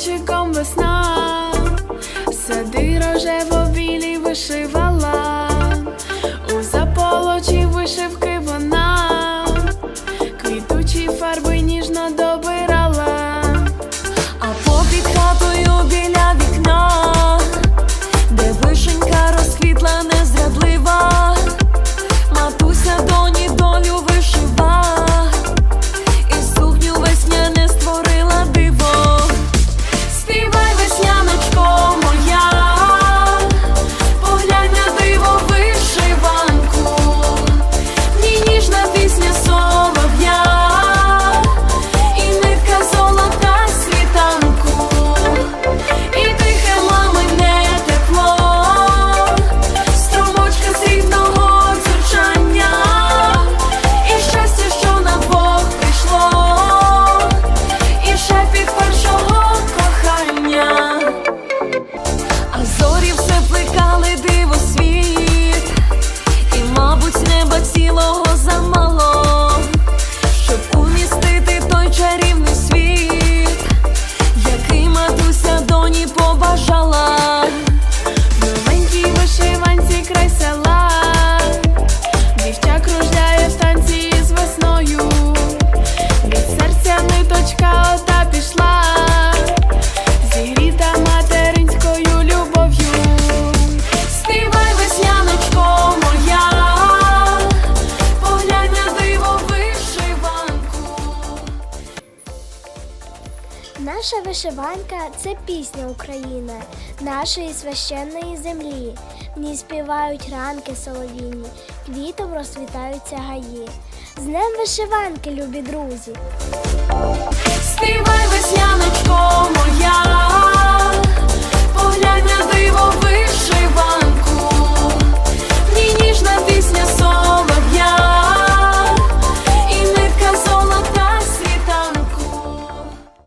вінчиком весна, сади рожево білі вишивала, у заполочі вишивки вона, квітучі фарби. Наша вишиванка це пісня України, нашої священної землі. В ній співають ранки соловіні, квітом розцвітаються гаї. З Днем вишиванки, любі друзі! Співай весняночко моя!